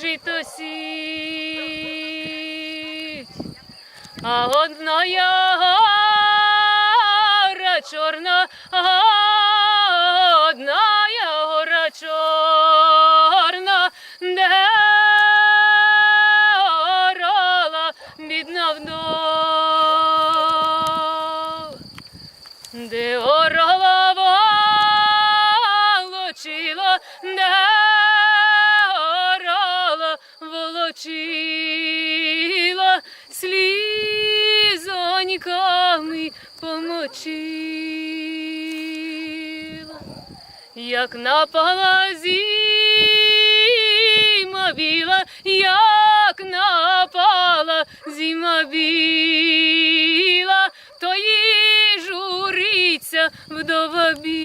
жито сіть, а одна яра чорна, одна гора чорна, де орала бідна вдова, де орала волочила, слізоньками помочила, як напала зима біла, як напала зима біла, то їй журиться вдова біла.